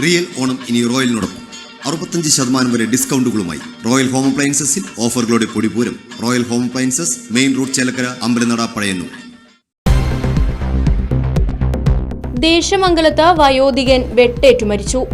Real Onam ഇനി റോയലിനോടൊപ്പം. അറുപത്തഞ്ച് ശതമാനം വരെ ഡിസ്കൗണ്ടുകളുമായി റോയൽ ഹോം അപ്ലയൻസസിൽ ഓഫറുകളുടെ പൊടിപൂരം royal home appliances main road Chelakkara Ambalanada Pazhayannur. ദേശമംഗലത്ത് വയോധികൻ വെട്ടേറ്റു മരിച്ചു.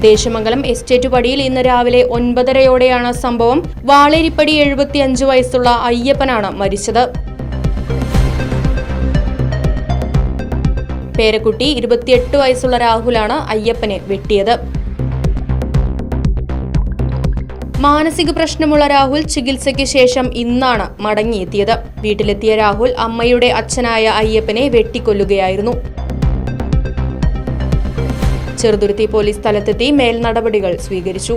ദേശമംഗലം എസ്റ്റേറ്റ് പടിയിൽ ഇന്ന് രാവിലെ ഒൻപതരയോടെയാണ് സംഭവം. വാളേരിപ്പടി എഴുപത്തിയഞ്ച് വയസ്സുള്ള അയ്യപ്പനാണ് മരിച്ചത്. പേരക്കുട്ടി ഇരുപത്തിയെട്ട് വയസ്സുള്ള രാഹുലാണ് അയ്യപ്പനെ വെട്ടിയത്. മാനസിക പ്രശ്നമുള്ള രാഹുൽ ചികിത്സയ്ക്ക് ശേഷം ഇന്നാണ് മടങ്ങിയെത്തിയത്. വീട്ടിലെത്തിയ രാഹുൽ അമ്മയുടെ അച്ഛനായ അയ്യപ്പനെ വെട്ടിക്കൊല്ലുകയായിരുന്നു. ചെറുതുരുത്തി പോലീസ് സ്ഥലത്തെത്തി മേൽനടപടികൾ സ്വീകരിച്ചു.